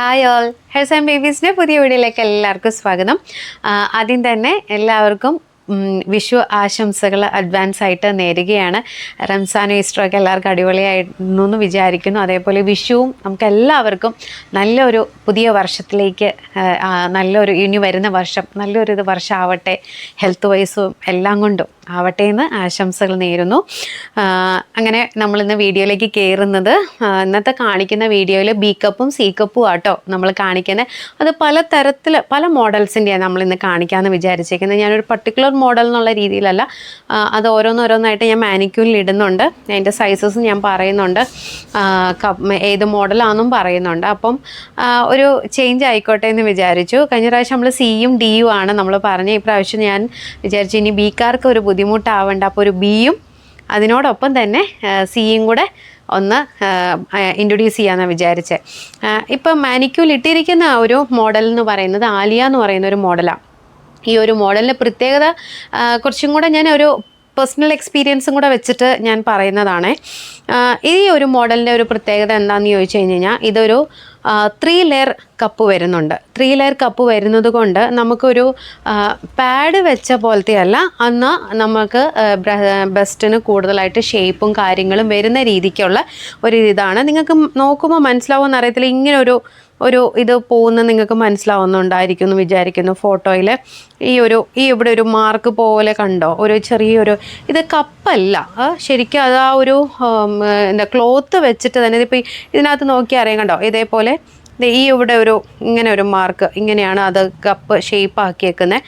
Hi all hells and ബേബീസിന്റെ പുതിയ വീഡിയോയിലേക്ക് എല്ലാവർക്കും സ്വാഗതം. ആദ്യം തന്നെ എല്ലാവർക്കും വിഷു ആശംസകൾ അഡ്വാൻസ് ആയിട്ട് നേരുകയാണ്. റംസാനും ഈസ്റ്ററൊക്കെ എല്ലാവർക്കും അടിപൊളിയായിരുന്നു എന്ന് വിചാരിക്കുന്നു. അതേപോലെ വിഷുവും നമുക്ക് എല്ലാവർക്കും നല്ലൊരു പുതിയ വർഷത്തിലേക്ക് നല്ലൊരു ഇനി വരുന്ന വർഷം നല്ലൊരു ഇത് വർഷമാവട്ടെ ഹെൽത്ത് വൈസും എല്ലാം കൊണ്ടും. ആവട്ടെ എന്ന് ആശംസകൾ നേരുന്നു. അങ്ങനെ നമ്മൾ ഇന്ന് വീഡിയോയിലേക്ക് കയറുന്നത് ഇന്നത്തെ കാണിക്കുന്ന വീഡിയോയിൽ ബി കപ്പും സി കപ്പും ആട്ടോ നമ്മൾ കാണിക്കുന്നത് അത് പല തരത്തിൽ പല മോഡൽസിന്റെയാണ് നമ്മൾ ഇന്ന് കാണിക്കാമെന്ന് വിചാരിച്ചേക്കുന്നത് ഞാനൊരു പർട്ടിക്കുലർ മോഡൽ എന്നുള്ള രീതിയിലല്ല അത് ഓരോന്നോരോന്നായിട്ട് ഞാൻ മാനിക്യൂലിൽ ഇടുന്നുണ്ട്. അതിന്റെ സൈസസ് ഞാൻ പറയുന്നുണ്ട്. ഏത് മോഡലാണെന്നും പറയുന്നുണ്ട്. അപ്പം ഒരു ചേഞ്ച് ആയിക്കോട്ടെ എന്ന് വിചാരിച്ചു. കഴിഞ്ഞ പ്രാവശ്യം നമ്മൾ സിയും ഡിയും ആണ് നമ്മൾ പറഞ്ഞ് ഈ പ്രാവശ്യം ഞാൻ വിചാരിച്ചു ഇനി ബിക്കാർക്ക് ഒരു ബുദ്ധിമുട്ടാവണ്ട. അപ്പോൾ ഒരു ബിയും അതിനോടൊപ്പം തന്നെ സിയും കൂടെ ഒന്ന് ഇൻട്രൊഡ്യൂസ് ചെയ്യാമെന്നാണ് വിചാരിച്ചത് ഇപ്പം മാനിക്യൂൽ ഇട്ടിരിക്കുന്ന ഒരു മോഡൽ എന്ന് പറയുന്നത് ആലിയ എന്ന് പറയുന്ന ഒരു മോഡലാണ് ഈ ഒരു മോഡലിന്റെ പ്രത്യേകത കുറച്ചും കൂടെ ഞാൻ ഒരു പേഴ്സണൽ എക്സ്പീരിയൻസും കൂടെ വെച്ചിട്ട് ഞാൻ പറയുന്നതാണ്. ഈ ഒരു മോഡലിന്റെ ഒരു പ്രത്യേകത എന്താണെന്ന് ചോദിച്ചു കഴിഞ്ഞ് കഴിഞ്ഞാൽ ഇതൊരു ത്രീ ലെയർ കപ്പ് വരുന്നുണ്ട്. ത്രീ ലെയർ കപ്പ് വരുന്നത് കൊണ്ട് നമുക്കൊരു പാഡ് വെച്ച പോലത്തെ അല്ല അന്ന് നമുക്ക് ബെസ്റ്റിന് കൂടുതലായിട്ട് ഷേപ്പും കാര്യങ്ങളും വരുന്ന രീതിക്കുള്ള ഒരു ഇതാണ്. നിങ്ങൾക്ക് നോക്കുമ്പോൾ മനസ്സിലാവുമെന്ന് അറിയത്തില്ല ഇങ്ങനെ ഒരു ഒരു ഇത് പോകുന്ന നിങ്ങൾക്ക് മനസ്സിലാവുന്നുണ്ടായിരിക്കും എന്ന് വിചാരിക്കുന്നു ഫോട്ടോയിൽ ഈ ഒരു ഈ ഇവിടെ ഒരു മാർക്ക് പോലെ കണ്ടോ? ഒരു ചെറിയൊരു ഇത് കപ്പല്ല. ശരിക്കും അത് ആ ഒരു എന്താ ക്ലോത്ത് വെച്ചിട്ട് തന്നെ ഇതിപ്പോൾ ഇതിനകത്ത് നോക്കി അറിയാം കണ്ടോ? ഇതേപോലെ ഈ ഇവിടെ ഒരു ഇങ്ങനെ ഒരു മാർക്ക് ഇങ്ങനെയാണ് അത് കപ്പ് ഷേപ്പ് ആക്കിയേക്കുന്നത്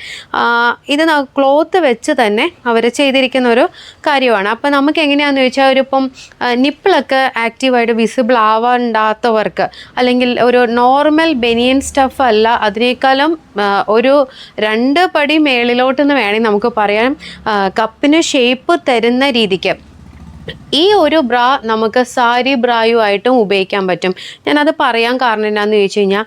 ഇത് ക്ലോത്ത് വെച്ച് തന്നെ അവർ ചെയ്തിരിക്കുന്ന ഒരു കാര്യമാണ്. അപ്പം നമുക്ക് എങ്ങനെയാണെന്ന് ചോദിച്ചാൽ ഒരു ഇപ്പം നിപ്പിളൊക്കെ ആക്റ്റീവായിട്ട് വിസിബിൾ ആവാണ്ടാത്തവർക്ക് അല്ലെങ്കിൽ ഒരു നോർമൽ ബെനിയൻ സ്റ്റഫ് അല്ല അതിനേക്കാളും ഒരു രണ്ട് പടി മേളിലോട്ടെന്ന് വേണമെങ്കിൽ നമുക്ക് പറയാം കപ്പിന് ഷേപ്പ് തരുന്ന രീതിക്ക്. ഈ ഒരു ബ്രാ നമുക്ക് സാരി ബ്രായുമായിട്ടും ഉപയോഗിക്കാൻ പറ്റും. ഞാനത് പറയാൻ കാരണം എന്താണെന്ന് ചോദിച്ചു കഴിഞ്ഞാൽ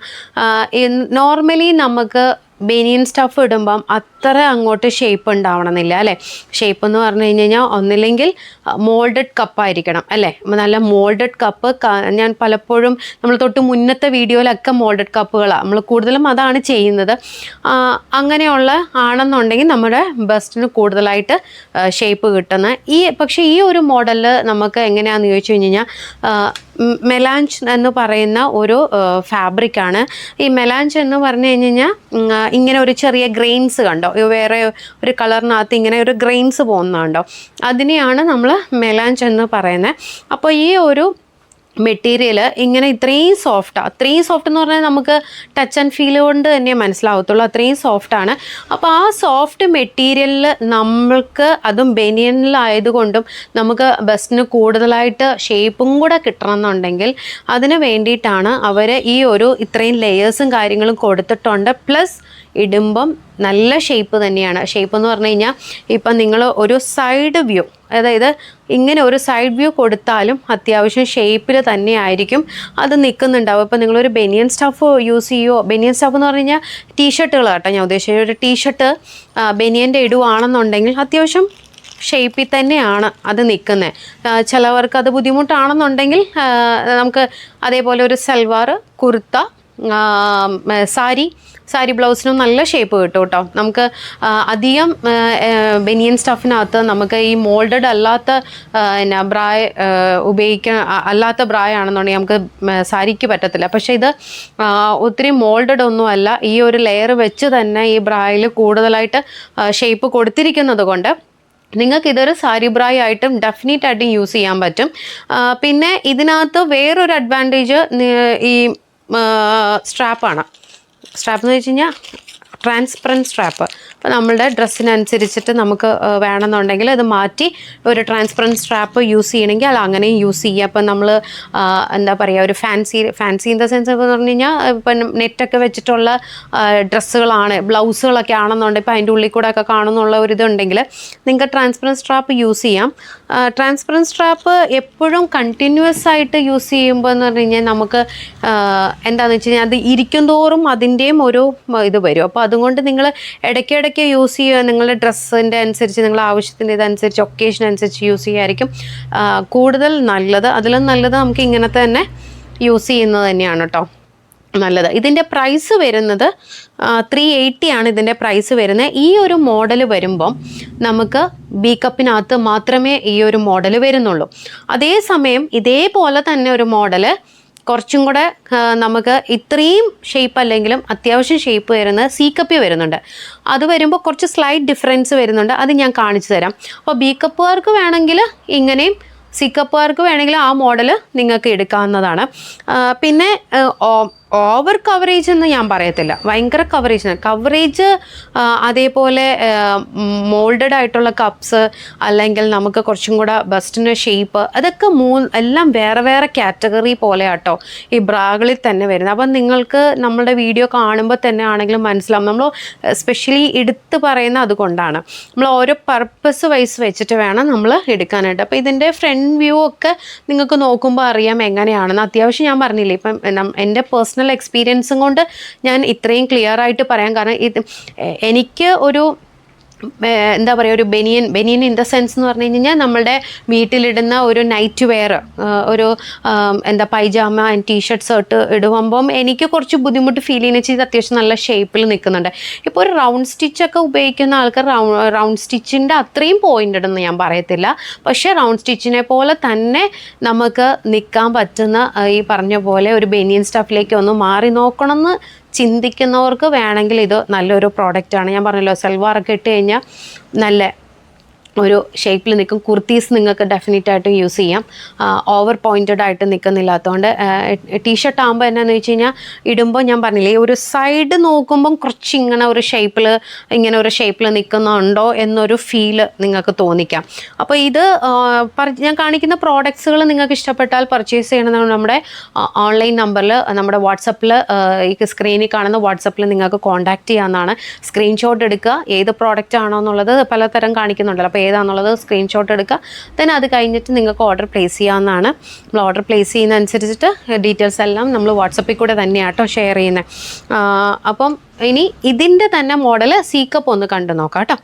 നോർമലി നമുക്ക് ബനിയൻ സ്റ്റഫ് ഇടുമ്പം അത്ര അങ്ങോട്ട് ഷേപ്പ് ഉണ്ടാവണമെന്നില്ല അല്ലേ? ഷേപ്പ് എന്ന് പറഞ്ഞു കഴിഞ്ഞ് കഴിഞ്ഞാൽ ഒന്നില്ലെങ്കിൽ മോൾഡഡ് കപ്പായിരിക്കണം അല്ലേ? നല്ല മോൾഡഡ് കപ്പ് ഞാൻ പലപ്പോഴും നമ്മൾ തൊട്ട് മുന്നത്തെ വീഡിയോയിലൊക്കെ മോൾഡഡ് കപ്പുകളാണ് നമ്മൾ കൂടുതലും അതാണ് ചെയ്യുന്നത്. അങ്ങനെയുള്ള ആണെന്നുണ്ടെങ്കിൽ നമ്മുടെ ബസ്റ്റിന് കൂടുതലായിട്ട് ഷേപ്പ് കിട്ടുന്ന ഈ പക്ഷേ ഈ ഒരു മോഡലിൽ നമുക്ക് എങ്ങനെയാണെന്ന് ചോദിച്ചു കഴിഞ്ഞ് കഴിഞ്ഞാൽ മെലാഞ്ച് എന്ന് പറയുന്ന ഒരു ഫാബ്രിക്കാണ് ഈ മെലാഞ്ച് എന്ന് പറഞ്ഞു കഴിഞ്ഞ് കഴിഞ്ഞാൽ ഇങ്ങനെ ഒരു ചെറിയ ഗ്രെയിൻസ് കണ്ടോ? വേറെ ഒരു കളറിനകത്ത് ഇങ്ങനെ ഒരു ഗ്രെയിൻസ് പോകുന്നുണ്ടോ അതിനെയാണ് നമ്മൾ മെലാഞ്ച് എന്ന് പറയുന്നത് അപ്പോൾ ഈ ഒരു മെറ്റീരിയൽ ഇങ്ങനെ ഇത്രയും സോഫ്റ്റാണ് അത്രയും സോഫ്റ്റ് എന്ന് പറഞ്ഞാൽ നമുക്ക് ടച്ച് ആൻഡ് ഫീൽ കൊണ്ട് തന്നെ മനസ്സിലാവത്തുള്ളൂ. അത്രയും സോഫ്റ്റാണ്. അപ്പോൾ ആ സോഫ്റ്റ് മെറ്റീരിയലിൽ നമ്മൾക്ക് അതും ബനിയനിലായതുകൊണ്ടും നമുക്ക് ബസ്സിന് കൂടുതലായിട്ട് ഷേപ്പും കൂടെ കിട്ടണമെന്നുണ്ടെങ്കിൽ അതിന് വേണ്ടിയിട്ടാണ് അവർ ഈ ഒരു ഇത്രയും ലെയേഴ്സും കാര്യങ്ങളും കൊടുത്തിട്ടുണ്ട്. പ്ലസ് ഇടുമ്പം നല്ല ഷേപ്പ് തന്നെയാണ്. ഷേപ്പ് എന്ന് പറഞ്ഞു കഴിഞ്ഞാൽ ഇപ്പം നിങ്ങൾ ഒരു സൈഡ് വ്യൂ അതായത് ഇങ്ങനെ ഒരു സൈഡ് വ്യൂ കൊടുത്താലും അത്യാവശ്യം ഷേപ്പിൽ തന്നെ ആയിരിക്കും. അത് നിൽക്കുന്നുണ്ടാവും ഇപ്പം നിങ്ങളൊരു ബെനിയൻ സ്റ്റഫ് യൂസ് ചെയ്യുമോ ബെനിയൻ സ്റ്റഫ് എന്ന് പറഞ്ഞു കഴിഞ്ഞാൽ ടീഷർട്ടുകൾ കേട്ടോ ഞാൻ ഉദ്ദേശിച്ചത്. ഒരു ടീഷർട്ട് ബനിയന്റെ ഇടുവാണെന്നുണ്ടെങ്കിൽ അത്യാവശ്യം ഷേപ്പിൽ തന്നെയാണ് അത് നിൽക്കുന്നത് ചിലവർക്ക് അത് ബുദ്ധിമുട്ടാണെന്നുണ്ടെങ്കിൽ നമുക്ക് അതേപോലെ ഒരു സൽവാർ കുർത്ത സാരി സാരി ബ്ലൗസിനും നല്ല ഷേപ്പ് കിട്ടും കേട്ടോ. നമുക്ക് അധികം ബനിയൻ സ്റ്റഫിനകത്ത് നമുക്ക് ഈ മോൾഡഡ് അല്ലാത്ത എന്നാ ബ്രായ ഉപയോഗിക്ക അല്ലാത്ത ബ്രായ ആണെന്നുണ്ടെങ്കിൽ നമുക്ക് സാരിക്ക് പറ്റത്തില്ല. പക്ഷേ ഇത് ഒത്തിരി മോൾഡഡ് ഒന്നും അല്ല. ഈ ഒരു ലെയർ വെച്ച് തന്നെ ഈ ബ്രായിൽ കൂടുതലായിട്ട് ഷേപ്പ് കൊടുത്തിരിക്കുന്നത് കൊണ്ട് നിങ്ങൾക്ക് ഇതൊരു സാരി ബ്രായ് ആയിട്ടും ഡെഫിനറ്റ് ആയിട്ടും യൂസ് ചെയ്യാൻ പറ്റും. പിന്നെ ഇതിനകത്ത് വേറൊരു അഡ്വാന്റേജ് ഈ സ്ട്രാപ്പാണ്. സ്ട്രാപ്പ് എന്ന് വെച്ച് കഴിഞ്ഞാൽ ട്രാൻസ്പെറന്റ് സ്ട്രാപ്പ് അപ്പോൾ നമ്മളുടെ ഡ്രസ്സിനനുസരിച്ചിട്ട് നമുക്ക് വേണമെന്നുണ്ടെങ്കിൽ അത് മാറ്റി ഒരു ട്രാൻസ്പെറന്റ് സ്ട്രാപ്പ് യൂസ് ചെയ്യണമെങ്കിൽ അത് അങ്ങനെയും യൂസ് ചെയ്യുക. അപ്പം നമ്മൾ എന്താ പറയുക ഒരു fancy fancy in the sense എന്ന് പറഞ്ഞു കഴിഞ്ഞാൽ ഇപ്പം നെറ്റൊക്കെ വെച്ചിട്ടുള്ള ഡ്രസ്സുകളാണ് ബ്ലൗസുകളൊക്കെ ആണെന്നുണ്ടെങ്കിൽ ഇപ്പം അതിന്റെ ഉള്ളിൽ കൂടെ ഒക്കെ കാണുന്നുള്ള ഒരു ഇതുണ്ടെങ്കിൽ നിങ്ങൾക്ക് ട്രാൻസ്പെറന്റ് സ്ട്രാപ്പ് യൂസ് ചെയ്യാം. ട്രാൻസ്പെറന്റ് സ്ട്രാപ്പ് എപ്പോഴും കണ്ടിന്യൂസ് ആയിട്ട് യൂസ് ചെയ്യുമ്പോൾ എന്ന് പറഞ്ഞു കഴിഞ്ഞാൽ നമുക്ക് എന്താണെന്ന് വെച്ച് കഴിഞ്ഞാൽ അത് ഇരിക്കും തോറും അതിന്റെയും ഒരു ഇത് വരും. അപ്പോൾ അതുകൊണ്ട് നിങ്ങൾ ഇടയ്ക്കിടയ്ക്ക് യൂസ് ചെയ്യുക. നിങ്ങളുടെ ഡ്രസ്സിന്റെ അനുസരിച്ച് നിങ്ങളുടെ ആവശ്യത്തിന്റെ ഇതനുസരിച്ച് ഒക്കേഷൻ അനുസരിച്ച് യൂസ് ചെയ്യുമായിരിക്കും കൂടുതൽ നല്ലത് അതിലും നല്ലത് നമുക്ക് ഇങ്ങനത്തെ തന്നെ യൂസ് ചെയ്യുന്നത് തന്നെയാണ് കേട്ടോ നല്ലത്. ഇതിന്റെ പ്രൈസ് വരുന്നത് ത്രീ എയ്റ്റി ആണ് ഇതിന്റെ പ്രൈസ് വരുന്നത്. ഈ ഒരു മോഡൽ വരുമ്പം നമുക്ക് ബി കപ്പിനകത്ത് മാത്രമേ ഈ ഒരു മോഡൽ വരുന്നുള്ളൂ. അതേസമയം ഇതേപോലെ തന്നെ ഒരു മോഡൽ കുറച്ചും കൂടെ നമുക്ക് ഇത്രയും ഷേപ്പ് അല്ലെങ്കിലും അത്യാവശ്യം ഷേപ്പ് വരുന്ന സി കപ്പി വരുന്നുണ്ട്. അത് വരുമ്പോൾ കുറച്ച് സ്ലൈറ്റ് ഡിഫറൻസ് വരുന്നുണ്ട്. അത് ഞാൻ കാണിച്ചു തരാം. അപ്പോൾ ബി കപ്പുകാർക്ക് വേണമെങ്കിൽ ഇങ്ങനെയും സി കപ്പുകാർക്ക് വേണമെങ്കിൽ ആ മോഡൽ നിങ്ങൾക്ക് എടുക്കാവുന്നതാണ്. പിന്നെ ഓവർ കവറേജ് എന്ന് ഞാൻ പറയത്തില്ല. ഭയങ്കര കവറേജ് കവറേജ് അതേപോലെ മോൾഡഡ് ആയിട്ടുള്ള കപ്സ് അല്ലെങ്കിൽ നമുക്ക് കുറച്ചും കൂടെ ബസ്റ്റിന്റെ ഷേപ്പ് അതൊക്കെ മൂ എല്ലാം വേറെ വേറെ കാറ്റഗറി പോലെ ആട്ടോ ഈ ബ്രാകളിൽ തന്നെ വരുന്നത്. അപ്പം നിങ്ങൾക്ക് നമ്മുടെ വീഡിയോ കാണുമ്പോൾ തന്നെ ആണെങ്കിലും മനസ്സിലാവും. നമ്മൾ സ്പെഷ്യലി എടുത്ത് പറയുന്ന അതുകൊണ്ടാണ്. നമ്മൾ ഓരോ പർപ്പസ് വൈസ് വെച്ചിട്ട് വേണം നമ്മൾ എടുക്കാനായിട്ട്. അപ്പോൾ ഇതിന്റെ ഫ്രണ്ട് വ്യൂ ഒക്കെ നിങ്ങൾക്ക് നോക്കുമ്പോൾ അറിയാം എങ്ങനെയാണെന്ന്. അത്യാവശ്യം ഞാൻ പറഞ്ഞില്ലേ ഇപ്പം എന്റെ പേഴ്സണൽ എക്സ്പീരിയൻസും കൊണ്ട് ഞാൻ ഇത്രയും ക്ലിയർ ആയിട്ട് പറയാൻ കാരണം ഇത് എനിക്ക് ഒരു എന്താ പറയുക ഒരു banian banian in the sense എന്ന് പറഞ്ഞു കഴിഞ്ഞാൽ നമ്മളുടെ വീട്ടിലിടുന്ന ഒരു നൈറ്റ് വെയർ ഒരു എന്താ പൈജാമ ആൻഡ് ടീഷർട്ട് ഷർട്ട് ഇടുമ്പം എനിക്ക് കുറച്ച് ബുദ്ധിമുട്ട് ഫീൽ ചെയ്യുന്ന ചെയ്ത് അത്യാവശ്യം നല്ല ഷേപ്പിൽ നിൽക്കുന്നുണ്ട് ഇപ്പോൾ ഒരു റൗണ്ട് സ്റ്റിച്ചൊക്കെ ഉപയോഗിക്കുന്ന ആൾക്കാർ റൗണ്ട് സ്റ്റിച്ചിന്റെ അത്രയും പോയിന്റ് ഇടുന്നു ഞാൻ പറയത്തില്ല. പക്ഷേ റൗണ്ട് സ്റ്റിച്ചിനെ പോലെ തന്നെ നമുക്ക് നിൽക്കാൻ പറ്റുന്ന ഈ പറഞ്ഞ പോലെ ഒരു ബെനിയൻ സ്റ്റഫിലേക്ക് ഒന്ന് മാറി നോക്കണം എന്ന് ചിന്തിക്കുന്നവർക്ക് വേണമെങ്കിൽ ഇത് നല്ലൊരു പ്രോഡക്റ്റാണ് ഞാൻ പറഞ്ഞല്ലോ സൽവാറൊക്കെ ഇട്ട് കഴിഞ്ഞാൽ നല്ല ഒരു ഷേപ്പിൽ നിൽക്കും. കുർത്തീസ് നിങ്ങൾക്ക് ഡെഫിനറ്റ് ആയിട്ടും യൂസ് ചെയ്യാം. ഓവർ പോയിന്റഡ് ആയിട്ട് നിൽക്കുന്നില്ലാത്തതുകൊണ്ട് ടീഷർട്ട് ആകുമ്പോൾ എന്നാന്ന് വെച്ച് കഴിഞ്ഞാൽ ഇടുമ്പോൾ ഞാൻ പറഞ്ഞില്ലേ ഒരു സൈഡ് നോക്കുമ്പം കുറച്ച് ഇങ്ങനെ ഒരു ഷേപ്പിൽ ഇങ്ങനെ ഒരു ഷേപ്പിൽ നിൽക്കുന്നുണ്ടോ എന്നൊരു ഫീൽ നിങ്ങൾക്ക് തോന്നിക്കാം. അപ്പോൾ ഇത് ഞാൻ കാണിക്കുന്ന പ്രോഡക്ട്സുകൾ നിങ്ങൾക്ക് ഇഷ്ടപ്പെട്ടാൽ പർച്ചേസ് ചെയ്യണമെന്ന് നമ്മുടെ ഓൺലൈൻ നമ്പറിൽ നമ്മുടെ വാട്സപ്പിൽ ഈ സ്ക്രീനിൽ കാണുന്ന വാട്സപ്പിൽ നിങ്ങൾക്ക് കോൺടാക്റ്റ് ചെയ്യാവുന്നതാണ്. സ്ക്രീൻഷോട്ട് എടുക്കുക. ഏത് പ്രോഡക്റ്റ് ആണോ എന്നുള്ളത് പലതരം കാണിക്കുന്നുണ്ടല്ലോ. അപ്പോൾ ഏതാണെന്നുള്ളത് സ്ക്രീൻഷോട്ട് എടുക്കുക. ദെൻ അത് കഴിഞ്ഞിട്ട് നിങ്ങൾക്ക് ഓർഡർ പ്ലേസ് ചെയ്യാവുന്നതാണ്. നമ്മൾ ഓർഡർ പ്ലേസ് ചെയ്യുന്ന അനുസരിച്ചിട്ട് ഡീറ്റെയിൽസ് എല്ലാം നമ്മൾ വാട്സപ്പിൽ കൂടെ തന്നെയാട്ടോ ഷെയർ ചെയ്യുന്നത് അപ്പം ഇനി ഇതിന്റെ തന്നെ മോഡൽ സീ കപ്പ് ഒന്ന് കണ്ടു നോക്കാം കേട്ടോ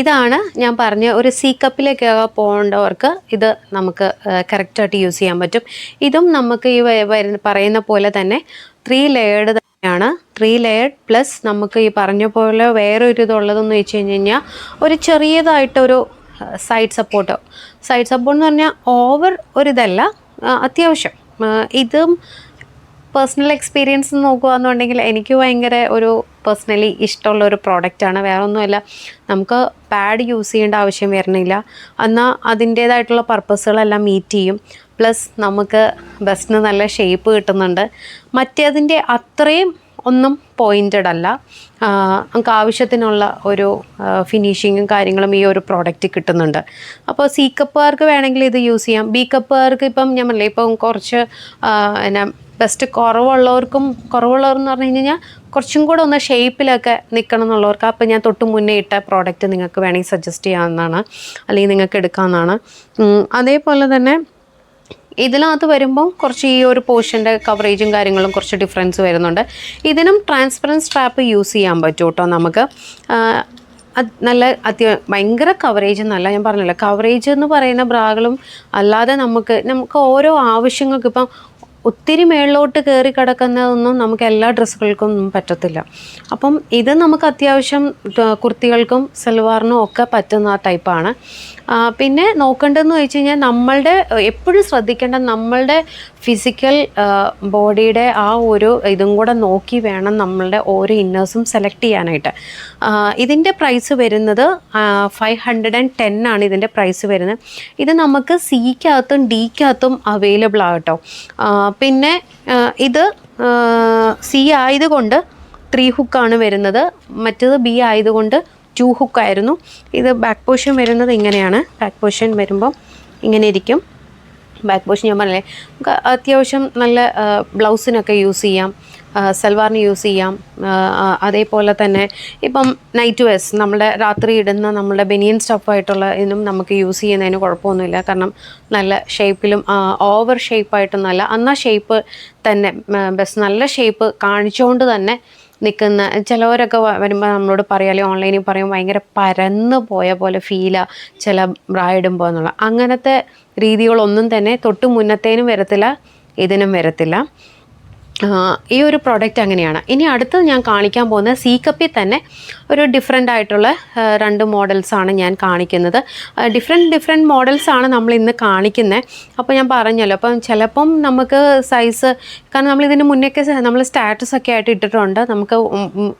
ഇതാണ് ഞാൻ പറഞ്ഞ ഒരു സി കപ്പിലേക്ക് പോകേണ്ടവർക്ക് ഇത് നമുക്ക് കറക്റ്റായിട്ട് യൂസ് ചെയ്യാൻ പറ്റും. ഇതും നമുക്ക് ഈ വരുന്ന പറയുന്ന പോലെ തന്നെ ത്രീ ലെയേർഡ് തന്നെയാണ് ത്രീ ലെയർഡ് പ്ലസ് നമുക്ക് ഈ പറഞ്ഞ പോലെ വേറെ ഒരു ഇതുള്ളതെന്ന് വെച്ച് കഴിഞ്ഞ് കഴിഞ്ഞാൽ ഒരു ചെറിയതായിട്ടൊരു സൈഡ് സപ്പോർട്ട് സൈഡ് സപ്പോർട്ട് എന്ന് പറഞ്ഞാൽ ഓവർ ഒരിതല്ല അത്യാവശ്യം. ഇതും പേഴ്സണൽ എക്സ്പീരിയൻസ് നോക്കുകയെന്നുണ്ടെങ്കിൽ എനിക്ക് ഭയങ്കര ഒരു പേഴ്സണലി ഇഷ്ടമുള്ള ഒരു പ്രോഡക്റ്റാണ് വേറെ ഒന്നുമല്ല നമുക്ക് പാഡ് യൂസ് ചെയ്യേണ്ട ആവശ്യം വരുന്നില്ല. എന്നാൽ അതിന്റേതായിട്ടുള്ള പർപ്പസുകളെല്ലാം മീറ്റ് ചെയ്യും. പ്ലസ് നമുക്ക് ബസ്സിന് നല്ല ഷേപ്പ് കിട്ടുന്നുണ്ട്. മറ്റേതിന്റെ അത്രയും ഒന്നും പോയിന്റഡ് അല്ല. നമുക്ക് ആവശ്യത്തിനുള്ള ഒരു ഫിനിഷിങ്ങും കാര്യങ്ങളും ഈ ഒരു പ്രോഡക്റ്റ് കിട്ടുന്നുണ്ട്. അപ്പോൾ സി കപ്പുകാർക്ക് വേണമെങ്കിൽ ഇത് യൂസ് ചെയ്യാം. ബി കപ്പുകാർക്ക് ഇപ്പം ഞാൻ പറഞ്ഞില്ലേ ഇപ്പം കുറച്ച് എന്നാ ബെസ്റ്റ് കുറവുള്ളവർക്കും കുറവുള്ളവർന്ന് പറഞ്ഞു കഴിഞ്ഞാൽ കുറച്ചും കൂടെ ഒന്ന് ഷേപ്പിലൊക്കെ നിൽക്കണം എന്നുള്ളവർക്ക് അപ്പോൾ ഞാൻ തൊട്ട് മുന്നേ ഇട്ട പ്രോഡക്റ്റ് നിങ്ങൾക്ക് വേണമെങ്കിൽ സജസ്റ്റ് ചെയ്യാവുന്നതാണ്. അല്ലെങ്കിൽ നിങ്ങൾക്ക് എടുക്കാവുന്നതാണ്. അതേപോലെ തന്നെ ഇതിനകത്ത് വരുമ്പോൾ കുറച്ച് ഈ ഒരു പോർഷന്റെ കവറേജും കാര്യങ്ങളും കുറച്ച് ഡിഫറൻസ് വരുന്നുണ്ട്. ഇതിനും ട്രാൻസ്പെറൻസ് സ്ട്രാപ്പ് യൂസ് ചെയ്യാൻ പറ്റും കേട്ടോ നമുക്ക്. നല്ല അത്യ ഭയങ്കര കവറേജ് എന്നല്ല ഞാൻ പറഞ്ഞല്ലോ? കവറേജ് എന്ന് പറയുന്ന ബ്രാകളും അല്ലാതെ നമുക്ക് നമുക്ക് ഓരോ ആവശ്യങ്ങൾക്ക് ഇപ്പം ഒത്തിരി മേളിലോട്ട് കയറി കിടക്കുന്നതൊന്നും നമുക്ക് എല്ലാ ഡ്രസ്സുകൾക്കും ഒന്നും പറ്റത്തില്ല. അപ്പം ഇത് നമുക്ക് അത്യാവശ്യം കുർത്തികൾക്കും സൽവാറിനും ഒക്കെ പറ്റുന്ന ടൈപ്പാണ്. പിന്നെ നോക്കേണ്ടതെന്ന് വെച്ച് കഴിഞ്ഞാൽ നമ്മളുടെ എപ്പോഴും ശ്രദ്ധിക്കേണ്ട നമ്മളുടെ ഫിസിക്കൽ ബോഡിയുടെ ആ ഒരു ഇതും കൂടെ നോക്കി വേണം നമ്മളുടെ ഓരോ ഇന്നേഴ്സും സെലക്ട് ചെയ്യാനായിട്ട്. ഇതിന്റെ പ്രൈസ് വരുന്നത് ഫൈവ് ഹൺഡ്രഡ് ആൻഡ് ടെൻ ആണ് ഇതിന്റെ പ്രൈസ് വരുന്നത്. ഇത് നമുക്ക് സിക്കകത്തും ഡിക്കകത്തും അവൈലബിൾ ആകട്ടോ പിന്നെ ഇത് സി ആയതുകൊണ്ട് ത്രീ ഹുക്കാണ് വരുന്നത്. മറ്റത് ബി ആയതുകൊണ്ട് ടു ഹുക്കായിരുന്നു ഇത് ബാക്ക് പോർഷൻ വരുന്നത് ഇങ്ങനെയാണ്. ബാക്ക് പോർഷൻ വരുമ്പം ഇങ്ങനെ ഇരിക്കും. ബാക്ക് പോഷൻ ഞാൻ പറഞ്ഞില്ലേ? നമുക്ക് അത്യാവശ്യം നല്ല ബ്ലൗസിനൊക്കെ യൂസ് ചെയ്യാം സൽവാറിന് യൂസ് ചെയ്യാം അതേപോലെ തന്നെ ഇപ്പം നൈറ്റ് വെയർസ് നമ്മുടെ രാത്രി ഇടുന്ന നമ്മുടെ ബനിയൻ സ്റ്റഫായിട്ടുള്ള ഇതിനും നമുക്ക് യൂസ് ചെയ്യുന്നതിന് കുഴപ്പമൊന്നുമില്ല. കാരണം നല്ല ഷേപ്പിലും ഓവർ ഷേപ്പായിട്ടൊന്നുമല്ല എന്നാൽ ഷേപ്പ് തന്നെ ബസ് നല്ല ഷേപ്പ് കാണിച്ചുകൊണ്ട് തന്നെ നിൽക്കുന്ന ചിലവരൊക്കെ വരുമ്പോൾ നമ്മളോട് പറയാലേ ഓൺലൈനിൽ പറയും ഭയങ്കര പരന്ന് പോയ പോലെ ഫീലാണ് ചില ബ്രാ ഇടുമ്പോൾ എന്നുള്ള. അങ്ങനത്തെ രീതികളൊന്നും തന്നെ തൊട്ടു മുന്നത്തേനും വരത്തില്ല ഇതിനും വരത്തില്ല. ഈ ഒരു പ്രോഡക്റ്റ് അങ്ങനെയാണ്. ഇനി അടുത്തത് ഞാൻ കാണിക്കാൻ പോകുന്ന സി കപ്പിൽ തന്നെ ഒരു ഡിഫറെന്റ് ആയിട്ടുള്ള രണ്ട് മോഡൽസാണ് ഞാൻ കാണിക്കുന്നത്. ഡിഫറെന്റ് ഡിഫറെന്റ് മോഡൽസാണ് നമ്മൾ ഇന്ന് കാണിക്കുന്നത് അപ്പോൾ ഞാൻ പറഞ്ഞല്ലോ അപ്പം ചിലപ്പം നമുക്ക് സൈസ് കാരണം നമ്മൾ ഇതിന് മുന്നേക്ക് നമ്മൾ സ്റ്റാറ്റസ് ഒക്കെ ആയിട്ട് ഇട്ടിട്ടുണ്ട്. നമുക്ക്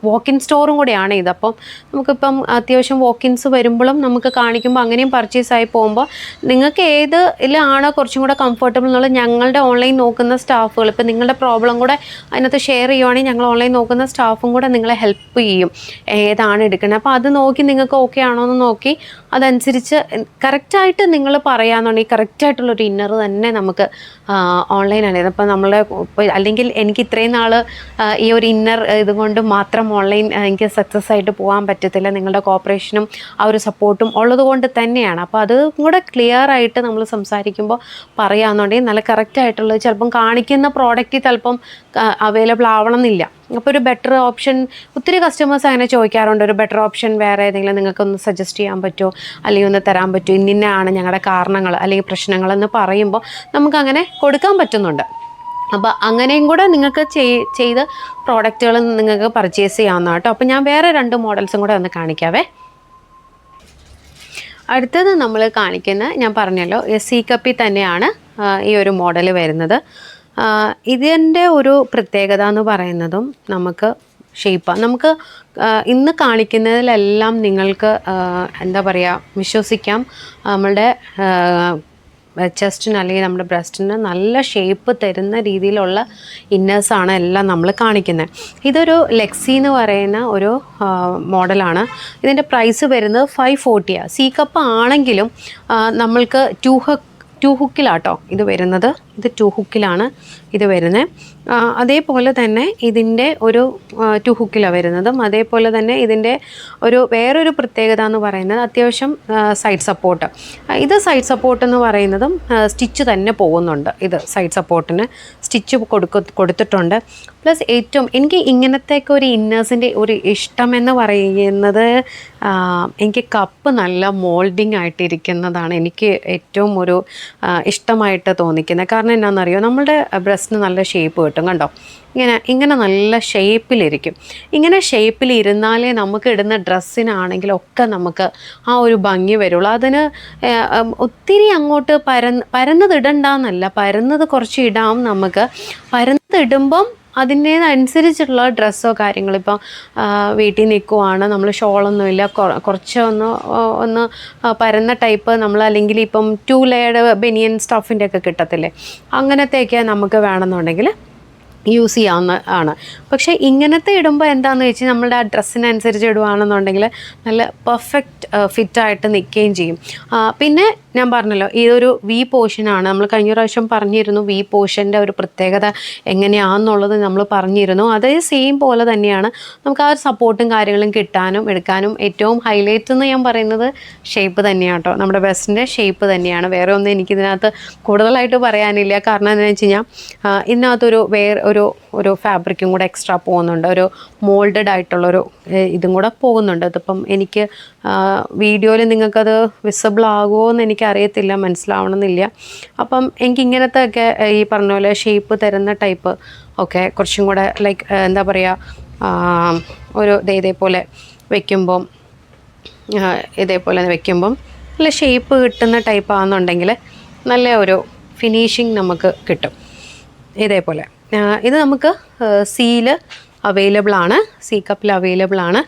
വോക്കിൻ സ്റ്റോറും കൂടെയാണ് ഇത്. അപ്പം നമുക്കിപ്പം അത്യാവശ്യം വോക്കിൻസ് വരുമ്പോഴും നമുക്ക് കാണിക്കുമ്പോൾ അങ്ങനെയും പർച്ചേസ് ആയി പോകുമ്പോൾ നിങ്ങൾക്ക് ഏത് ഇതിലാണോ കുറച്ചും കൂടെ കംഫർട്ടബിൾ എന്നുള്ളത് ഞങ്ങളുടെ ഓൺലൈൻ നോക്കുന്ന സ്റ്റാഫുകൾ ഇപ്പം നിങ്ങളുടെ പ്രോബ്ലം കൂടെ അതിനകത്ത് ഷെയർ ചെയ്യുവാണെങ്കിൽ ഞങ്ങൾ ഓൺലൈൻ നോക്കുന്ന സ്റ്റാഫും കൂടെ നിങ്ങളെ ഹെൽപ്പ് ചെയ്യും. ഏതാണ് എടുക്കുന്നത് അപ്പോൾ അത് നോക്കി നിങ്ങൾക്ക് ഓക്കെ ആണോ എന്ന് നോക്കി അതനുസരിച്ച് കറക്റ്റായിട്ട് നിങ്ങൾ പറയാന്നുണ്ടെങ്കിൽ കറക്റ്റായിട്ടുള്ളൊരു ഇന്നർ തന്നെ നമുക്ക് ഓൺലൈനാണ് അപ്പോൾ നമ്മളെ അല്ലെങ്കിൽ എനിക്ക് ഇത്രയും നാൾ ഈ ഒരു ഇന്നർ ഇതുകൊണ്ട് മാത്രം ഓൺലൈൻ എനിക്ക് സക്സസ് ആയിട്ട് പോകാൻ പറ്റത്തില്ല. നിങ്ങളുടെ കോപ്പറേഷനും ആ ഒരു സപ്പോർട്ടും ഉള്ളത് കൊണ്ട് തന്നെയാണ്. അപ്പോൾ അത് കൂടെ ക്ലിയർ ആയിട്ട് നമ്മൾ സംസാരിക്കുമ്പോൾ പറയാമെന്നുണ്ടെങ്കിൽ നല്ല കറക്റ്റായിട്ടുള്ളത് ചിലപ്പം കാണിക്കുന്ന പ്രോഡക്റ്റ് ചിലപ്പം അവൈലബിൾ ആവണമെന്നില്ല. അപ്പോൾ ഒരു ബെറ്റർ ഓപ്ഷൻ ഒത്തിരി കസ്റ്റമേഴ്സ് അങ്ങനെ ചോദിക്കാറുണ്ട്. ഒരു ബെറ്റർ ഓപ്ഷൻ വേറെ ഏതെങ്കിലും നിങ്ങൾക്കൊന്ന് സജസ്റ്റ് ചെയ്യാൻ പറ്റുമോ? അല്ലെങ്കിൽ ഒന്ന് തരാൻ പറ്റുമോ ഇന്നിന്നാണ് ഞങ്ങളുടെ കാരണങ്ങൾ അല്ലെങ്കിൽ പ്രശ്നങ്ങളെന്ന് പറയുമ്പോൾ നമുക്കങ്ങനെ കൊടുക്കാൻ പറ്റുന്നുണ്ട്. അപ്പോൾ അങ്ങനെയും കൂടെ നിങ്ങൾക്ക് ചെയ് ചെയ്ത് പ്രോഡക്റ്റുകൾ നിങ്ങൾക്ക് പർച്ചേസ് ചെയ്യാവുന്ന കേട്ടോ. അപ്പോൾ ഞാൻ വേറെ രണ്ട് മോഡൽസും കൂടെ ഒന്ന് കാണിക്കാവേ. അടുത്തത് നമ്മൾ കാണിക്കുന്ന ഞാൻ പറഞ്ഞല്ലോ സി കപ്പി തന്നെയാണ് ഈ ഒരു മോഡൽ വരുന്നത്. ഇതിന്റെ ഒരു പ്രത്യേകത എന്ന് പറയുന്നതും നമുക്ക് ഷേപ്പാണ് നമുക്ക് ഇന്ന് കാണിക്കുന്നതിലെല്ലാം നിങ്ങൾക്ക് എന്താ പറയുക വിശ്വസിക്കാം. നമ്മളുടെ ചെസ്റ്റിന് അല്ലെങ്കിൽ നമ്മുടെ ബ്രസ്റ്റിന് നല്ല ഷേപ്പ് തരുന്ന രീതിയിലുള്ള ഇന്നേഴ്സാണ് എല്ലാം നമ്മൾ കാണിക്കുന്നത്. ഇതൊരു ലെക്സി എന്ന് പറയുന്ന ഒരു മോഡലാണ് ഇതിന്റെ പ്രൈസ് വരുന്നത് ഫൈവ് ഫോർട്ടിയാണ് സി കപ്പ് ആണെങ്കിലും നമ്മൾക്ക് ടു ഹക്ക് ടു ഹുക്കിലാട്ടോ ഇത് വരുന്നത്. ഇത് ടു ഹുക്കിലാണ് ഇത് വരുന്നത് അതേപോലെ തന്നെ ഇതിന്റെ ഒരു ടു ഹുക്കിലാണ് വരുന്നതും. അതേപോലെ തന്നെ ഇതിന്റെ ഒരു വേറൊരു പ്രത്യേകത എന്ന് പറയുന്നത് അത്യാവശ്യം സൈഡ് സപ്പോർട്ട് ഇത് സൈഡ് സപ്പോർട്ട് എന്ന് പറയുന്നതും സ്റ്റിച്ച് തന്നെ പോകുന്നുണ്ട്. ഇത് സൈഡ് സപ്പോർട്ടിന് സ്റ്റിച്ച് കൊടുക്ക കൊടുത്തിട്ടുണ്ട്. പ്ലസ് ഏറ്റവും എനിക്ക് ഇങ്ങനത്തെയൊക്കെ ഒരു ഇന്നേഴ്സിന്റെ ഒരു ഇഷ്ടമെന്ന് പറയുന്നത് എനിക്ക് കപ്പ് നല്ല മോൾഡിങ് ആയിട്ടിരിക്കുന്നതാണ് എനിക്ക് ഏറ്റവും ഒരു ഇഷ്ടമായിട്ട് തോന്നിക്കുന്നത്. കാരണം എന്നാണെന്നറിയോ നമ്മുടെ ബ്രസ്റ്റിന് നല്ല ഷേപ്പ് കിട്ടും കണ്ടോ? ഇങ്ങനെ ഇങ്ങനെ നല്ല ഷേപ്പിലിരിക്കും ഇങ്ങനെ ഷേപ്പിലിരുന്നാലേ നമുക്ക് ഇടുന്ന ഡ്രസ്സിനാണെങ്കിലും ഒക്കെ നമുക്ക് ആ ഒരു ഭംഗി വരുള്ളൂ. അതിന് ഒത്തിരി അങ്ങോട്ട് പരന്ന് പരന്നത് ഇടണ്ടെന്നല്ല. പരന്നത് കുറച്ച് ഇടാം നമുക്ക്. പരന്നത് അതിനനുസരിച്ചുള്ള ഡ്രസ്സോ കാര്യങ്ങളോ ഇപ്പോൾ വീട്ടിൽ നിൽക്കുവാണ് നമ്മൾ ഷോളൊന്നുമില്ല കുറച്ച് ഒന്ന് ഒന്ന് പരന്ന ടൈപ്പ് നമ്മൾ അല്ലെങ്കിൽ ഇപ്പം ടു ലെയർഡ് ബെനിയൻ സ്റ്റഫിന്റെ ഒക്കെ കിട്ടത്തില്ലേ? അങ്ങനത്തെയൊക്കെ നമുക്ക് വേണമെന്നുണ്ടെങ്കിൽ യൂസ് ചെയ്യാവുന്ന ആണ്. പക്ഷേ ഇങ്ങനത്തെ ഇടുമ്പോൾ എന്താണെന്ന് വെച്ചാൽ നമ്മളുടെ ആ ഡ്രസ്സിനനുസരിച്ച് ഇടുവാണെന്നുണ്ടെങ്കിൽ നല്ല പെർഫെക്റ്റ് ഫിറ്റായിട്ട് നിൽക്കുകയും ചെയ്യും. പിന്നെ ഞാൻ പറഞ്ഞല്ലോ ഇതൊരു വി പോഷനാണ് നമ്മൾ കഴിഞ്ഞ പ്രാവശ്യം പറഞ്ഞിരുന്നു വി പോർഷന്റെ ഒരു പ്രത്യേകത എങ്ങനെയാണെന്നുള്ളത് നമ്മൾ പറഞ്ഞിരുന്നു. അതേ സെയിം പോലെ തന്നെയാണ് നമുക്ക് ആ ഒരു സപ്പോർട്ടും കാര്യങ്ങളും കിട്ടാനും എടുക്കാനും ഏറ്റവും ഹൈലൈറ്റ് എന്ന് ഞാൻ പറയുന്നത് ഷേപ്പ് തന്നെയാണ് കേട്ടോ നമ്മുടെ ബെസ്റ്റിന്റെ ഷേപ്പ് തന്നെയാണ്. വേറെ ഒന്നും എനിക്കിതിനകത്ത് കൂടുതലായിട്ട് പറയാനില്ല. കാരണം എന്താണെന്ന് വെച്ച് കഴിഞ്ഞാൽ ഇതിനകത്തൊരു വേറെ ഒരു ഒരു ഫാബ്രിക്കും കൂടെ എക്സ്ട്രാ പോകുന്നുണ്ട്. ഒരു മോൾഡഡ് ആയിട്ടുള്ളൊരു ഇതും കൂടെ പോകുന്നുണ്ട്. അതിപ്പം എനിക്ക് വീഡിയോയിൽ നിങ്ങൾക്കത് വിസിബിൾ ആകുമോ എന്ന് എനിക്കറിയത്തില്ല മനസ്സിലാവണമെന്നില്ല. അപ്പം എനിക്ക് ഇങ്ങനത്തെ ഒക്കെ ഈ പറഞ്ഞ പോലെ ഷേപ്പ് തരുന്ന ടൈപ്പ് ഒക്കെ കുറച്ചും കൂടെ ലൈക്ക് എന്താ പറയുക ഒരു ഇതേപോലെ വെക്കുമ്പം ഇതേപോലെ വെക്കുമ്പം നല്ല ഷേപ്പ് കിട്ടുന്ന ടൈപ്പ് ആണെന്നുണ്ടെങ്കിൽ നല്ല ഒരു ഫിനിഷിങ് നമുക്ക് കിട്ടും. ഇതേപോലെ. ഇത് നമുക്ക് സീൽ അവൈലബിൾ ആണ്. സി കപ്പിൽ അവൈലബിൾ ആണ്.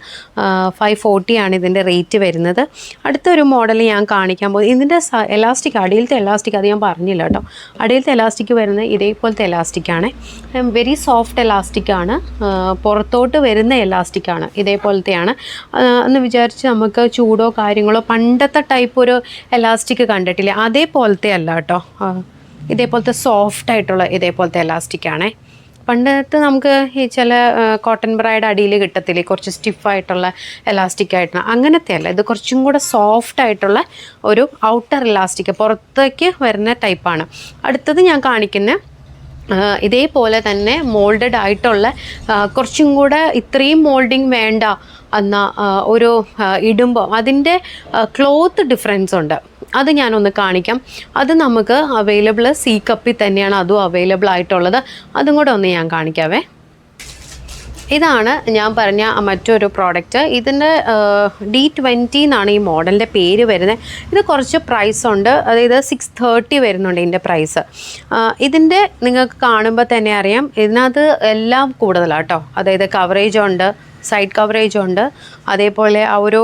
ഫൈവ് ഫോർട്ടി ആണ് ഇതിന്റെ റേറ്റ് വരുന്നത്. അടുത്തൊരു മോഡൽ ഞാൻ കാണിക്കാൻ പോകും ഇതിന്റെ എലാസ്റ്റിക് അടിയിലത്തെ എലാസ്റ്റിക് അത് ഞാൻ പറഞ്ഞില്ല കേട്ടോ. അടിയിലത്തെ എലാസ്റ്റിക് വരുന്നത് ഇതേപോലത്തെ എലാസ്റ്റിക് ആണ്. വെരി സോഫ്റ്റ് എലാസ്റ്റിക് ആണ്. പുറത്തോട്ട് വരുന്ന എലാസ്റ്റിക് ആണ് ഇതേപോലത്തെയാണ്. എന്ന് വിചാരിച്ച് നമുക്ക് ചൂടോ കാര്യങ്ങളോ പണ്ടത്തെ ടൈപ്പ് ഒരു എലാസ്റ്റിക് കണ്ടിട്ടില്ല. അതേപോലത്തെ അല്ല കേട്ടോ. ഇതേപോലത്തെ സോഫ്റ്റ് ആയിട്ടുള്ള ഇതേപോലത്തെ എലാസ്റ്റിക് ആണേ. പണ്ടത്തെ നമുക്ക് ഈ ചില കോട്ടൺ ബ്രൈഡ് അടിയിൽ കിട്ടത്തില്ലേ കുറച്ച് സ്റ്റിഫായിട്ടുള്ള എലാസ്റ്റിക് ആയിട്ടുള്ള അങ്ങനത്തെ അല്ല. ഇത് കുറച്ചും കൂടെ സോഫ്റ്റ് ആയിട്ടുള്ള ഒരു ഔട്ടർ എലാസ്റ്റിക് പുറത്തേക്ക് വരുന്ന ടൈപ്പാണ് അടുത്തത് ഞാൻ കാണിക്കുന്ന ഇതേപോലെ തന്നെ മോൾഡഡ് ആയിട്ടുള്ള കുറച്ചും കൂടെ ഇത്രയും മോൾഡിങ് വേണ്ട എന്ന ഒരു ഇടുമ്പോൾ അതിന്റെ ക്ലോത്ത് ഡിഫറൻസ് ഉണ്ട്. അത് ഞാനൊന്ന് കാണിക്കാം. അത് നമുക്ക് അവൈലബിൾ സി കപ്പിൽ തന്നെയാണ് അതും അവൈലബിൾ ആയിട്ടുള്ളത്. അതും കൂടെ ഒന്ന് ഞാൻ കാണിക്കാവേ. ഇതാണ് ഞാൻ പറഞ്ഞ മറ്റൊരു പ്രോഡക്റ്റ് ഇതിന്റെ ഡി ട്വന്റി എന്നാണ് ഈ മോഡലിന്റെ പേര് വരുന്നത് ഇത് കുറച്ച് പ്രൈസ് ഉണ്ട്. അതായത് സിക്സ് തേർട്ടി വരുന്നുണ്ട് ഇതിന്റെ പ്രൈസ് ഇതിന്റെ നിങ്ങൾക്ക് കാണുമ്പോൾ തന്നെ അറിയാം. ഇതിനകത്ത് എല്ലാം കൂടുതലാണ് കേട്ടോ അതായത് കവറേജ് ഉണ്ട് സൈഡ് കവറേജ് ഉണ്ട്. അതേപോലെ ആ ഒരു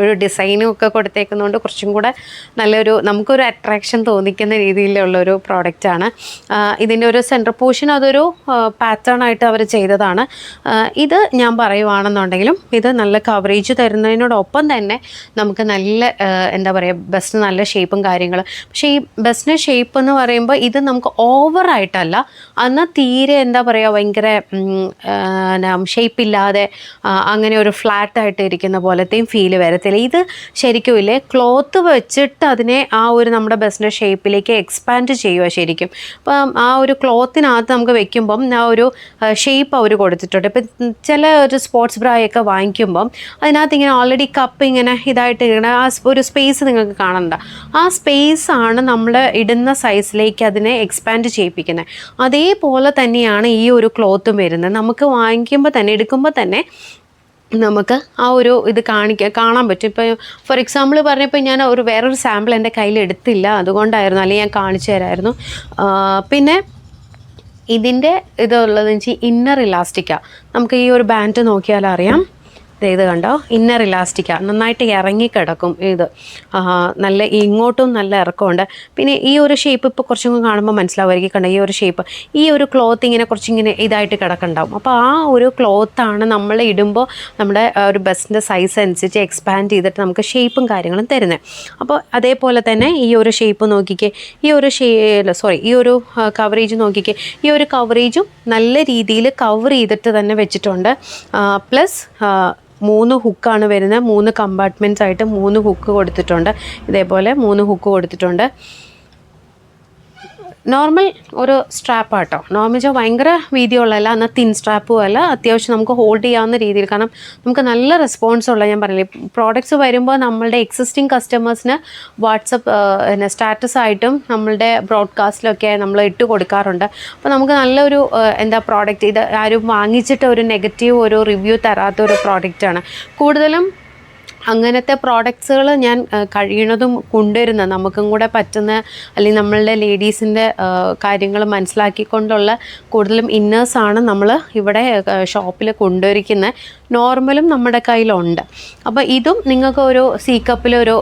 ഒരു ഡിസൈനും ഒക്കെ കൊടുത്തേക്കുന്നതുകൊണ്ട് കുറച്ചും കൂടെ നല്ലൊരു നമുക്കൊരു അട്രാക്ഷൻ തോന്നിക്കുന്ന രീതിയിലുള്ളൊരു പ്രോഡക്റ്റാണ് ഇതിന്റെ ഒരു സെന്റർ പോർഷൻ അതൊരു പാറ്റേൺ ആയിട്ട് അവർ ചെയ്തതാണ്. ഇത് ഞാൻ പറയുവാണെന്നുണ്ടെങ്കിലും ഇത് നല്ല കവറേജ് തരുന്നതിനോടൊപ്പം തന്നെ നമുക്ക് നല്ല എന്താ പറയുക ബെസ്റ്റ് നല്ല ഷേപ്പും കാര്യങ്ങളും. പക്ഷേ ഈ ബെസ്റ്റിന് ഷേപ്പ് എന്ന് പറയുമ്പോൾ ഇത് നമുക്ക് ഓവറായിട്ടല്ല എന്നാൽ തീരെ എന്താ പറയുക ഭയങ്കര ഷേപ്പ് ഇല്ലാതെ ആ, അങ്ങനെ ഒരു ഫ്ലാറ്റ് ആയിട്ട് ഇരിക്കുന്ന പോലത്തെയും ഫീൽ വരത്തില്ല. ഇത് ശരിക്കും ഇല്ലേ? ക്ലോത്ത് വെച്ചിട്ട് അതിനെ ആ ഒരു നമ്മുടെ ബസ്സിന്റെ ഷേപ്പിലേക്ക് എക്സ്പാൻഡ് ചെയ്യുക ശരിക്കും. അപ്പം ആ ഒരു ക്ലോത്തിനകത്ത് നമുക്ക് വെക്കുമ്പം ആ ഒരു ഷേപ്പ് അവർ കൊടുത്തിട്ടുണ്ട്. ഇപ്പം ചില ഒരു സ്പോർട്സ് ബ്രായൊക്കെ വാങ്ങിക്കുമ്പം അതിനകത്ത് ഇങ്ങനെ ഓൾറെഡി കപ്പ് ഇങ്ങനെ ഇതായിട്ട് ഇങ്ങനെ ആ ഒരു സ്പേസ് നിങ്ങൾക്ക് കാണണ്ട. ആ സ്പേസ് ആണ് നമ്മൾ ഇടുന്ന സൈസിലേക്ക് അതിനെ എക്സ്പാൻഡ് ചെയ്യിപ്പിക്കുന്നത് അതേപോലെ തന്നെയാണ് ഈ ഒരു ക്ലോത്തും വരുന്നത്. നമുക്ക് വാങ്ങിക്കുമ്പോൾ തന്നെ എടുക്കുമ്പോൾ തന്നെ നമുക്ക് ആ ഒരു ഇത് കാണിക്കാൻ കാണാൻ പറ്റും. ഇപ്പോൾ ഫോർ എക്സാമ്പിൾ പറഞ്ഞപ്പോൾ ഞാൻ ഒരു വേറൊരു സാമ്പിൾ എന്റെ കയ്യിൽ എടുത്തില്ല. അതുകൊണ്ടായിരുന്നു അല്ലെങ്കിൽ ഞാൻ കാണിച്ചു തരായിരുന്നു. പിന്നെ ഇതിന്റെ ഇതുള്ളതെന്ന് വെച്ചാൽ ഇന്നർ ഇലാസ്റ്റിക്കാണ് നമുക്ക് ഈ ഒരു ബാൻഡ് നോക്കിയാൽ അറിയാം ഇത് കണ്ടോ? ഇന്നർ ഇലാസ്റ്റിക്കാണ് നന്നായിട്ട് ഇറങ്ങിക്കിടക്കും ഇത്. നല്ല ഇങ്ങോട്ടും നല്ല ഇറക്കമുണ്ട്. പിന്നെ ഈ ഒരു ഷേപ്പ് ഇപ്പോൾ കുറച്ചും കൂടി കാണുമ്പോൾ മനസ്സിലാവുമായിരിക്കും കണ്ട? ഈ ഒരു ഷേപ്പ് ഈ ഒരു ക്ലോത്ത് ഇങ്ങനെ കുറച്ചിങ്ങനെ ഇതായിട്ട് കിടക്കുന്നുണ്ടാവും അപ്പോൾ ആ ഒരു ക്ലോത്താണ് നമ്മൾ ഇടുമ്പോൾ നമ്മുടെ ഒരു ബസ്സിന്റെ സൈസ് അനുസരിച്ച് എക്സ്പാൻഡ് ചെയ്തിട്ട് നമുക്ക് ഷേപ്പും കാര്യങ്ങളും തരുന്നത് അപ്പോൾ അതേപോലെ തന്നെ ഈ ഒരു ഷേപ്പ് നോക്കിക്കേ ഈ ഒരു ഷേ സോറി ഈ ഒരു കവറേജ് നോക്കിക്കേ ഈ ഒരു കവറേജും നല്ല രീതിയിൽ കവർ ചെയ്തിട്ട് തന്നെ വെച്ചിട്ടുണ്ട്. പ്ലസ് മൂന്ന് ഹുക്കാണ് വരുന്നത്. മൂന്ന് കമ്പാർട്ട്മെന്റ്സ് ആയിട്ട് മൂന്ന് ഹുക്ക് കൊടുത്തിട്ടുണ്ട്. ഇതേപോലെ മൂന്ന് ഹുക്ക് കൊടുത്തിട്ടുണ്ട്. നോർമൽ ഒരു സ്ട്രാപ്പ് ആട്ടോ. നോർമൽ വെച്ചാൽ ഭയങ്കര വീതിയുള്ളതല്ല എന്നാൽ തിൻ സ്ട്രാപ്പും അല്ല. അത്യാവശ്യം നമുക്ക് ഹോൾഡ് ചെയ്യാവുന്ന രീതിയിൽ. കാരണം നമുക്ക് നല്ല റെസ്പോൺസ് ഉള്ള ഞാൻ പറഞ്ഞില്ലേ പ്രോഡക്റ്റ്സ് വരുമ്പോൾ നമ്മളുടെ എക്സിസ്റ്റിംഗ് കസ്റ്റമേഴ്സിന് വാട്സപ്പ് പിന്നെ സ്റ്റാറ്റസ് ആയിട്ടും നമ്മളുടെ ബ്രോഡ്കാസ്റ്റിലൊക്കെ നമ്മൾ ഇട്ട് കൊടുക്കാറുണ്ട്. അപ്പോൾ നമുക്ക് നല്ലൊരു എന്താ പ്രോഡക്റ്റ് ഇത് ആരും വാങ്ങിച്ചിട്ട് ഒരു നെഗറ്റീവ് ഒരു റിവ്യൂ തരാത്ത ഒരു പ്രോഡക്റ്റാണ് കൂടുതലും അങ്ങനത്തെ പ്രോഡക്ട്സുകൾ ഞാൻ കഴിയണതും കൊണ്ടുവരുന്ന നമുക്കും കൂടെ പറ്റുന്ന അല്ലെങ്കിൽ നമ്മളുടെ ലേഡീസിന്റെ കാര്യങ്ങൾ മനസ്സിലാക്കിക്കൊണ്ടുള്ള കൂടുതലും ഇന്നേഴ്സാണ് നമ്മൾ ഇവിടെ ഷോപ്പിൽ കൊണ്ടുവരിക്കുന്നത് നോർമലും നമ്മുടെ കയ്യിലുണ്ട്. അപ്പോൾ ഇതും നിങ്ങൾക്ക് ഒരു സി കപ്പിലൊരു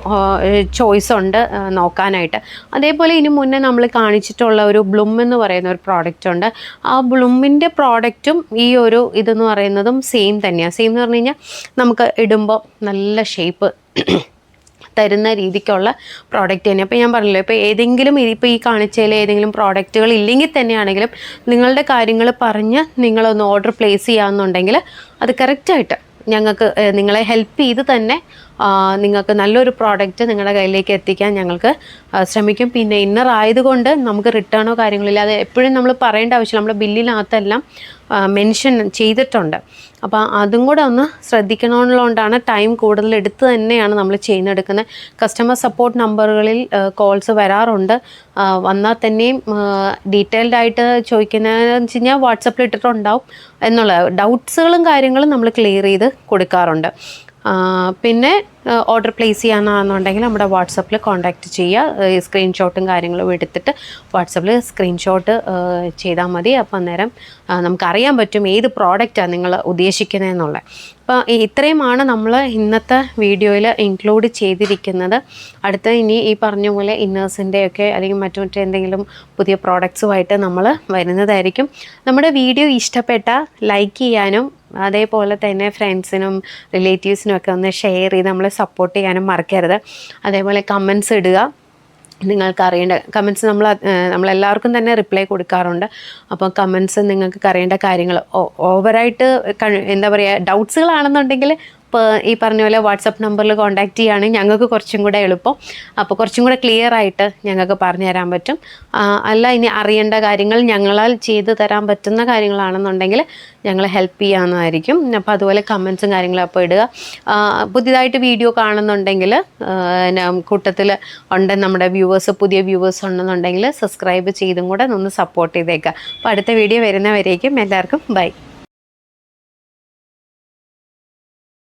ചോയ്സ് ഉണ്ട് നോക്കാനായിട്ട്. അതേപോലെ ഇനി മുന്നേ നമ്മൾ കാണിച്ചിട്ടുള്ള ഒരു ബ്ലൂം എന്ന് പറയുന്ന ഒരു പ്രോഡക്റ്റ് ഉണ്ട്. ആ ബ്ലൂമിന്റെ പ്രോഡക്റ്റും ഈ ഒരു ഇതെന്ന് പറയുന്നതും സെയിം തന്നെയാണ് സെയിം എന്ന് പറഞ്ഞു കഴിഞ്ഞാൽ നമുക്ക് ഇടുമ്പോൾ നല്ല ഷേപ്പ് തരുന്ന രീതിക്കുള്ള പ്രോഡക്റ്റ് തന്നെ. അപ്പോൾ ഞാൻ പറഞ്ഞല്ലോ ഇപ്പോൾ ഏതെങ്കിലും ഇപ്പോൾ ഈ കാണിച്ചതിൽ ഏതെങ്കിലും പ്രോഡക്റ്റുകൾ ഇല്ലെങ്കിൽ തന്നെയാണെങ്കിലും നിങ്ങളുടെ കാര്യങ്ങൾ പറഞ്ഞ് നിങ്ങളൊന്ന് ഓർഡർ പ്ലേസ് ചെയ്യാമെന്നുണ്ടെങ്കിൽ അത് കറക്റ്റായിട്ട് ഞങ്ങൾക്ക് നിങ്ങളെ ഹെൽപ്പ് ചെയ്ത് തന്നെ നിങ്ങൾക്ക് നല്ലൊരു പ്രോഡക്റ്റ് നിങ്ങളുടെ കയ്യിലേക്ക് എത്തിക്കാൻ ഞങ്ങൾക്ക് ശ്രമിക്കും. പിന്നെ ഇന്നർ ആയതുകൊണ്ട് നമുക്ക് റിട്ടേണോ കാര്യങ്ങളില്ല അത് എപ്പോഴും നമ്മൾ പറയേണ്ട ആവശ്യമില്ല. നമ്മുടെ ബില്ലിനകത്തെല്ലാം മെൻഷൻ ചെയ്തിട്ടുണ്ട്. അപ്പോൾ അതും കൂടെ ഒന്ന് ശ്രദ്ധിക്കണമെന്നുള്ളതുകൊണ്ടാണ് ടൈം കൂടുതൽ എടുത്ത് തന്നെയാണ് നമ്മൾ ചെയ്യുന്നെടുക്കുന്നത്. കസ്റ്റമർ സപ്പോർട്ട് നമ്പറുകളിൽ കോൾസ് വരാറുണ്ട്. വന്നാൽ തന്നെയും ഡീറ്റെയിൽഡ് ആയിട്ട് ചോദിക്കുന്നതെന്ന് വെച്ച് കഴിഞ്ഞാൽ വാട്സപ്പിൽ ഇട്ടിട്ടുണ്ടാവും എന്നുള്ള ഡൗട്ട്സുകളും കാര്യങ്ങളും നമ്മൾ ക്ലിയർ ചെയ്ത് കൊടുക്കാറുണ്ട്. പിന്നെ ഓർഡർ പ്ലേസ് ചെയ്യാനാണെന്നുണ്ടെങ്കിൽ നമ്മുടെ വാട്സപ്പിൽ കോൺടാക്റ്റ് ചെയ്യുക. സ്ക്രീൻഷോട്ടും കാര്യങ്ങളും എടുത്തിട്ട് വാട്സപ്പിൽ സ്ക്രീൻഷോട്ട് ചെയ്താൽ മതി. അപ്പോൾ അന്നേരം നമുക്കറിയാൻ പറ്റും ഏത് പ്രോഡക്റ്റാണ് നിങ്ങൾ ഉദ്ദേശിക്കുന്നതെന്നുള്ളത്. അപ്പോൾ ഇത്രയുമാണ് നമ്മൾ ഇന്നത്തെ വീഡിയോയിൽ ഇൻക്ലൂഡ് ചെയ്തിരിക്കുന്നത്. അടുത്ത ഇനി ഈ പറഞ്ഞ പോലെ ഇന്നേഴ്സിന്റെയൊക്കെ അല്ലെങ്കിൽ മറ്റു മറ്റെന്തെങ്കിലും പുതിയ പ്രോഡക്റ്റ്സുമായിട്ട് നമ്മൾ വരുന്നതായിരിക്കും. നമ്മുടെ വീഡിയോ ഇഷ്ടപ്പെട്ട ലൈക്ക് ചെയ്യാനും അതേപോലെ തന്നെ ഫ്രണ്ട്സിനും റിലേറ്റീവ്സിനും ഒക്കെ ഒന്ന് ഷെയർ ചെയ്ത് നമ്മളെ സപ്പോർട്ട് ചെയ്യാനും മറക്കരുത്. അതേപോലെ കമൻസ് ഇടുക. നിങ്ങൾക്ക് അറിയേണ്ട കമൻസ് നമ്മൾ നമ്മളെല്ലാവർക്കും തന്നെ റിപ്ലൈ കൊടുക്കാറുണ്ട്. അപ്പോൾ കമൻസ് നിങ്ങൾക്ക് അറിയേണ്ട കാര്യങ്ങൾ ഓവറായിട്ട് എന്താ പറയുക ഡൗട്ട്സുകളാണെന്നുണ്ടെങ്കിൽ ഈ പറഞ്ഞ പോലെ വാട്സപ്പ് നമ്പറിൽ കോൺടാക്റ്റ് ചെയ്യുകയാണെങ്കിൽ ഞങ്ങൾക്ക് കുറച്ചും കൂടെ എളുപ്പം. അപ്പോൾ കുറച്ചും കൂടെ ക്ലിയർ ആയിട്ട് ഞങ്ങൾക്ക് പറഞ്ഞു തരാൻ പറ്റും. അല്ല ഇനി അറിയേണ്ട കാര്യങ്ങൾ ഞങ്ങളാൽ ചെയ്തു തരാൻ പറ്റുന്ന കാര്യങ്ങളാണെന്നുണ്ടെങ്കിൽ ഞങ്ങൾ ഹെൽപ്പ് ചെയ്യാവുന്നതായിരിക്കും. അപ്പോൾ അതുപോലെ കമൻസും കാര്യങ്ങളും അപ്പോൾ ഇടുക. പുതിയതായിട്ട് വീഡിയോ കാണുന്നുണ്ടെങ്കിൽ കൂട്ടത്തിൽ ഉണ്ട് നമ്മുടെ വ്യൂവേഴ്സ് പുതിയ വ്യൂവേഴ്സ് ഉണ്ടെന്നുണ്ടെങ്കിൽ സബ്സ്ക്രൈബ് ചെയ്തും കൂടെ ഒന്ന് സപ്പോർട്ട് ചെയ്തേക്കുക. അപ്പോൾ അടുത്ത വീഡിയോ വരുന്നവരേക്കും എല്ലാവർക്കും ബൈ